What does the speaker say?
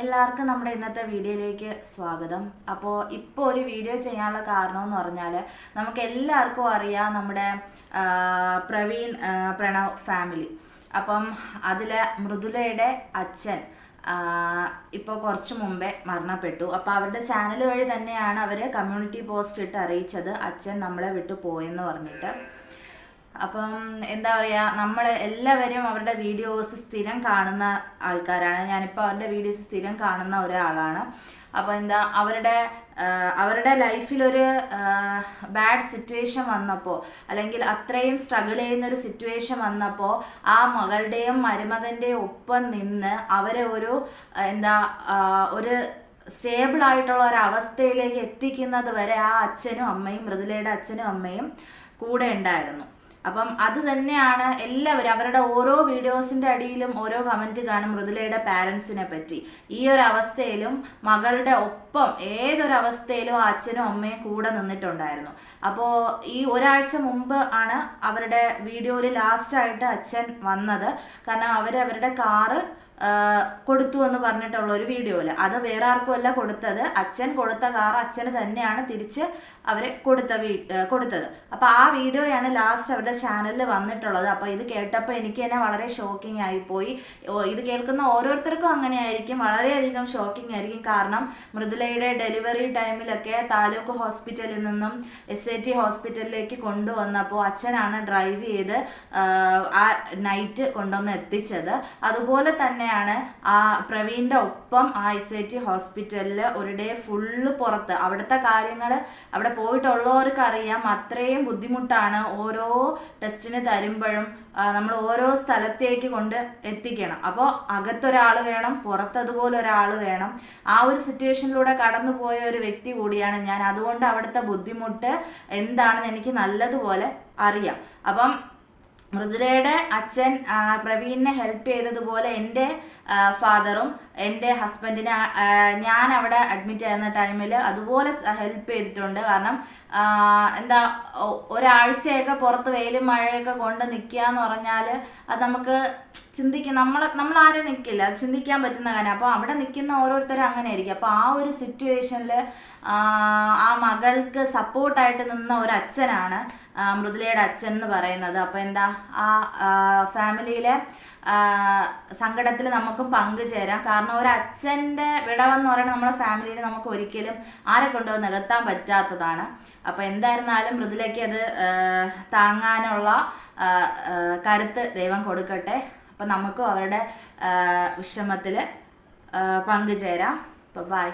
എല്ലാവർക്കും നമ്മുടെ ഇന്നത്തെ വീഡിയോയിലേക്ക് സ്വാഗതം. അപ്പോൾ ഇപ്പോൾ ഒരു വീഡിയോ ചെയ്യാനുള്ള കാരണം എന്ന് പറഞ്ഞാൽ നമുക്ക് എല്ലാവർക്കും അറിയാം നമ്മുടെ പ്രവീൺ പ്രണവ് ഫാമിലി. അപ്പം അതിൽ മൃദുലയുടെ അച്ഛൻ ഇപ്പോൾ കുറച്ച് മുമ്പേ മരണപ്പെട്ടു. അപ്പോൾ അവരുടെ ചാനൽ വഴി തന്നെയാണ് അവർ കമ്മ്യൂണിറ്റി പോസ്റ്റ് ഇട്ട് അറിയിച്ചത് അച്ഛൻ നമ്മളെ വിട്ടു പോയെന്ന് പറഞ്ഞിട്ട്. അപ്പം എന്താ പറയുക നമ്മൾ എല്ലാവരും അവരുടെ വീഡിയോസ് സ്ഥിരം കാണുന്ന ആൾക്കാരാണ്. ഞാനിപ്പോൾ അവരുടെ വീഡിയോസ് സ്ഥിരം കാണുന്ന ഒരാളാണ്. അപ്പോൾ എന്താ അവരുടെ അവരുടെ ലൈഫിലൊരു ബാഡ് സിറ്റുവേഷൻ വന്നപ്പോൾ അല്ലെങ്കിൽ അത്രയും സ്ട്രഗിൾ ചെയ്യുന്നൊരു സിറ്റുവേഷൻ വന്നപ്പോൾ ആ മകളുടെയും മരുമകന്റെയും ഒപ്പം നിന്ന് അവരെ ഒരു എന്താ ഒരു സ്റ്റേബിൾ ആയിട്ടുള്ള ഒരു അവസ്ഥയിലേക്ക് എത്തിക്കുന്നത് വരെ ആ അച്ഛനും അമ്മയും മൃദുലയുടെ അച്ഛനും അമ്മയും കൂടെ ഉണ്ടായിരുന്നു. അപ്പം അത് തന്നെയാണ് എല്ലാവരും അവരുടെ ഓരോ വീഡിയോസിന്റെ അടിയിലും ഓരോ കമന്റ് കാണും മൃദുലയുടെ പാരൻസിനെ പറ്റി. ഈ ഒരു അവസ്ഥയിലും മകളുടെ ഒപ്പം ഏതൊരവസ്ഥയിലും അച്ഛനും അമ്മയും കൂടെ നിന്നിട്ടുണ്ടായിരുന്നു. അപ്പോൾ ഈ ഒരാഴ്ച മുമ്പ് ആണ് അവരുടെ വീഡിയോയിൽ ലാസ്റ്റായിട്ട് അച്ഛൻ വന്നത്. കാരണം അവർ അവരുടെ കാറ് കൊടുത്തു എന്ന് പറഞ്ഞിട്ടുള്ള ഒരു വീഡിയോയിൽ അത് വേറെ ആർക്കുമല്ല കൊടുത്തത്. അച്ഛൻ കൊടുത്ത കാർ അച്ഛന് തന്നെയാണ് തിരിച്ച് അവരെ കൊടുത്ത വീ കൊടുത്തത്. അപ്പോൾ ആ വീഡിയോയാണ് ലാസ്റ്റ് അവരുടെ ചാനലിൽ വന്നിട്ടുള്ളത്. അപ്പോൾ ഇത് കേട്ടപ്പോൾ എനിക്ക് തന്നെ വളരെ ഷോക്കിംഗ് ആയിപ്പോയി. പോയി ഇത് കേൾക്കുന്ന ഓരോരുത്തർക്കും അങ്ങനെയായിരിക്കും. വളരെയധികം ഷോക്കിംഗ് ആയിരിക്കും. കാരണം മൃദുലയുടെ ഡെലിവറി ടൈമിലൊക്കെ താലൂക്ക് ഹോസ്പിറ്റലിൽ നിന്നും എസ് ഐ ടി ഹോസ്പിറ്റലിലേക്ക് കൊണ്ടുവന്നപ്പോൾ അച്ഛനാണ് ഡ്രൈവ് ചെയ്ത് ആ നൈറ്റ് കൊണ്ടുവന്ന് എത്തിച്ചത്. അതുപോലെ തന്നെയാണ് ആ പ്രവീണിന്റെ ഒപ്പം ആ എസ് ഐ ടി ഹോസ്പിറ്റലിൽ ഒരു ഡേ ഫുള്ള് പുറത്ത്. അവിടുത്തെ കാര്യങ്ങൾ അവിടെ പോയിട്ടുള്ളവർക്ക് അറിയാം അത്രയും ബുദ്ധിമുട്ടാണ് ഓരോ ടെസ്റ്റിന് തരുമ്പോഴും നമ്മൾ ഓരോ സ്ഥലത്തേക്ക് കൊണ്ട് എത്തിക്കണം. അപ്പോൾ അകത്തൊരാൾ വേണം പുറത്തതുപോലെ ഒരാൾ വേണം. ആ ഒരു സിറ്റുവേഷനിലൂടെ കടന്നുപോയ ഒരു വ്യക്തി കൂടിയാണ് ഞാൻ. അതുകൊണ്ട് അവിടുത്തെ ബുദ്ധിമുട്ട് എന്താണെന്ന് എനിക്ക് നല്ലതുപോലെ അറിയാം. അപ്പം മൃദുലയുടെ അച്ഛൻ പ്രവീണിനെ ഹെൽപ്പ് ചെയ്തതുപോലെ എന്റെ ഫാദറും എന്റെ ഹസ്ബൻഡിനെ ഞാൻ അവിടെ അഡ്മിറ്റ് ആയിരുന്ന ടൈമിൽ അതുപോലെ ഹെൽപ്പ് ചെയ്തിട്ടുണ്ട്. കാരണം എന്താ ഒരാഴ്ചയൊക്കെ പുറത്ത് വെയിലും മഴയൊക്കെ കൊണ്ട് നിൽക്കുക എന്ന് പറഞ്ഞാൽ അത് നമുക്ക് ചിന്തിക്കുക നമ്മൾ നമ്മൾ ആരും നിൽക്കില്ല അത് ചിന്തിക്കാൻ പറ്റുന്ന കാര്യം. അപ്പോൾ അവിടെ നിൽക്കുന്ന ഓരോരുത്തരും അങ്ങനെ ആയിരിക്കും അപ്പോൾ ആ ഒരു സിറ്റുവേഷനിൽ ആ മകൾക്ക് സപ്പോർട്ടായിട്ട് നിന്ന ഒരു അച്ഛനാണ് മൃദുലയുടെ അച്ഛൻ എന്ന് പറയുന്നത്. അപ്പോൾ എന്താ ആ ഫാമിലിയിലെ സങ്കടത്തിൽ നമുക്കും പങ്കുചേരാം. കാരണം ഒരു അച്ഛന്റെ വിടവെന്ന് പറയുന്നത് നമ്മുടെ ഫാമിലിയിൽ നമുക്ക് ഒരിക്കലും ആരെ കൊണ്ടോ നികത്താൻ പറ്റാത്തതാണ്. അപ്പോൾ എന്തായിരുന്നാലും മൃദുലയ്ക്ക് അത് താങ്ങാനുള്ള കരുത്ത് ദൈവം കൊടുക്കട്ടെ. അപ്പം നമുക്കും അവരുടെ വിഷമത്തിൽ പങ്കുചേരാം. അപ്പോൾ ബായ്